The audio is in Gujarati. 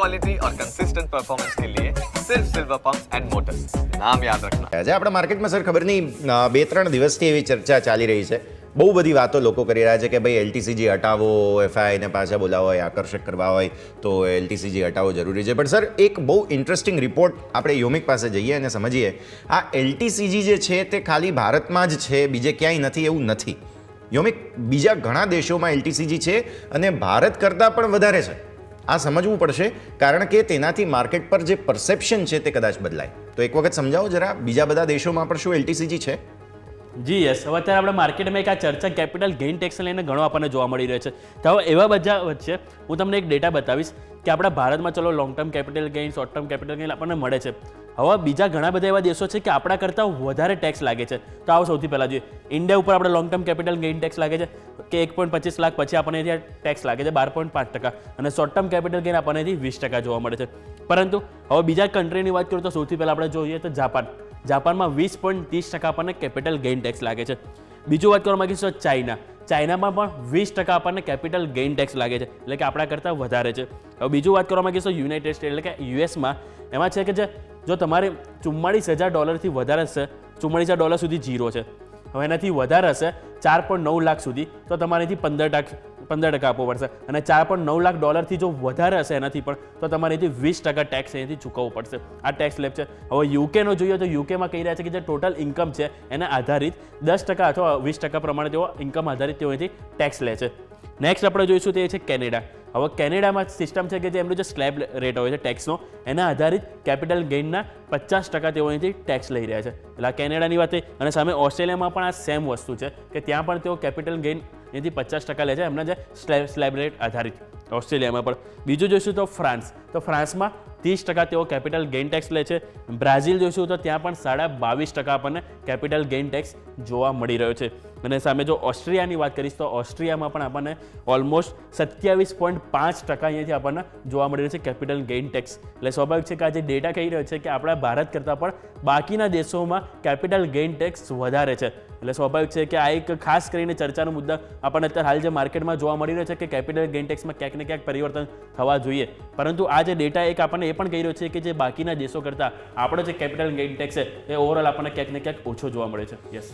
क्वालिटी और कंसिस्टेंट परफॉर्मेंस के लिए सिर्फ सिल्वर पंप्स एंड मोटर्स नाम याद रखना આજે આપણા માર્કેટમાં સર ખબર નહીં અ, બે ત્રણ દિવસથી એવી ચર્ચા ચાલી રહી છે બહુ બધી વાતો લોકો કરી રહ્યા છે કે ભાઈ એલટીસીજી હટાવો એફઆઈને પાછા બોલાવો હોય આકર્ષક કરવા હોય તો એલટીસીજી હટાવો જરૂરી છે પણ સર એક બહુ ઇન્ટરેસ્ટિંગ રિપોર્ટ આપણે યોમિક પાસે જઈએ અને સમજીએ આ એલટીસીજી જે છે તે ખાલી ભારતમાં જ છે બીજે ક્યાંય નથી એવું નથી યોમિક બીજા ઘણા દેશોમાં એલટીસીજી છે અને ભારત કરતાં પણ વધારે છે આ સમજવું પડશે કારણ કે તેનાથી માર્કેટ પર જે પરસેપ્શન છે તે કદાચ બદલાય. તો એક વખત સમજાવો જરા, બીજા બધા દેશોમાં પણ શું એલટીસીજી છે? જી યસ હવે અત્યારે આપણે માર્કેટમાં એક આ ચર્ચા કેપિટલ ગેઇન ટેક્સને લઈને ઘણો આપણને જોવા મળી રહ્યો છે. તો હવે એવા બધા વચ્ચે હું તમને એક ડેટા બતાવીશ કે આપણા ભારતમાં ચલો long term capital gain short term capital gain આપણને મળે છે. હવે બીજા ઘણા બધા એવા દેશો છે કે આપણા કરતાં વધારે ટેક્સ લાગે છે. તો આવો સૌથી પહેલાં જોઈએ. ઇન્ડિયા ઉપર આપણે long term capital gain tax લાગે છે કે એક પોઈન્ટ પચીસ લાખ પછી આપણને ત્યાં ટેક્સ લાગે છે બાર પોઈન્ટ પાંચ ટકા. અને શોર્ટ ટર્મ કેપિટલ ગેઇન આપણને વીસ ટકા જોવા મળે છે. પરંતુ હવે બીજા કન્ટ્રીની વાત કરું તો સૌથી પહેલાં આપણે જોઈએ તો જાપાન જાપાનમાં વીસ પોઈન્ટ ત્રીસ ટકા આપણને કેપિટલ ગેઇન ટેક્સ લાગે છે. બીજું વાત કરવા માંગીશું તો ચાઇના. ચાઇનામાં પણ વીસ ટકા આપણને કેપિટલ ગેઇન ટેક્સ લાગે છે, એટલે કે આપણા કરતાં વધારે છે. હવે બીજું વાત કરવા માંગીશું યુનાઇટેડ સ્ટેટ એટલે કે યુએસમાં. એમાં છે કે જે, જો તમારે ચુમ્માળીસ હજાર ડોલરથી વધારે હશે, ચુમ્માળીસ હજાર ડોલર સુધી જીરો છે. હવે એનાથી વધારે હશે ચાર પોઈન્ટ નવ લાખ સુધી, તો તમારેથી પંદર ટકા પંદર ટકા આપવો પડશે. અને ચાર પણ નવ લાખ ડોલરથી જો વધારે હશે એનાથી પણ, તો તમારેથી વીસ ટકા ટેક્સ એનાથી ચૂકવવું પડશે. આ ટેક્સ સ્લેબ છે. હવે યુકેનો જોઈએ તો યુકેમાં કહી રહ્યા છે કે જે ટોટલ ઇન્કમ છે, એના આધારિત દસ ટકા અથવા વીસ ટકા પ્રમાણે તેઓ ઇન્કમ આધારિત તેઓ અહીંથી ટેક્સ લે છે. નેક્સ્ટ આપણે જોઈશું તે છે કેનેડા હવે કેનેડામાં સિસ્ટમ છે કે જે એમનો જે સ્લેબ રેટ હોય છે ટેક્સનો એના આધારિત કેપિટલ ગેઇનના પચાસ ટકા તેઓ અહીંથી ટેક્સ લઈ રહ્યા છે. એટલે આ કેનેડાની વાત અને સામે ઓસ્ટ્રેલિયામાં પણ આ સેમ વસ્તુ છે કે ત્યાં પણ તેઓ કેપિટલ ગેઇન અહીંથી પચાસ ટકા લે છે એમના જે સ્લેબ સ્લેબ રેટ આધારિત. ઓસ્ટ્રેલિયામાં પણ. બીજું જોઈશું તો ફ્રાન્સ. તો ફ્રાન્સમાં ત્રીસ ટકા તેઓ કેપિટલ ગેઇન ટેક્સ લે છે. બ્રાઝિલ જોઈશું તો ત્યાં પણ સાડા બાવીસ ટકા આપણને કેપિટલ ગેઇન ટેક્સ જોવા મળી રહ્યો છે. અને સામે જો ઓસ્ટ્રિયાની વાત કરીશ તો ઓસ્ટ્રિયામાં પણ આપણને ઓલમોસ્ટ સત્યાવીસ પોઈન્ટ પાંચ ટકા અહીંયાથી આપણને જોવા મળી રહ્યો છે કેપિટલ ગેઇન ટેક્સ એટલે સ્વાભાવિક છે કે આ ડેટા કહી રહ્યો છે કે આપણા ભારત કરતાં પણ બાકીના દેશોમાં કેપિટલ ગેઇન ટેક્સ વધારે છે. એટલે સ્વાભાવિક છે કે આ એક ખાસ કરીને ચર્ચાનો મુદ્દા આપણને અત્યારે હાલ જે માર્કેટમાં જોવા મળી રહ્યો છે કે કેપિટલ ગેઇન ટેક્સમાં ક્યાંક ને ક્યાંક પરિવર્તન થવા જોઈએ. પરંતુ આ જે ડેટા એક આપણને એ પણ કહી રહ્યો છે કે જે બાકીના દેશો કરતાં, આપણો જે કેપિટલ ગેઇન ટેક્સ છે, એ ઓવરઓલ આપણને ક્યાંક ને ક્યાંક ઓછો જોવા મળે છે. યસ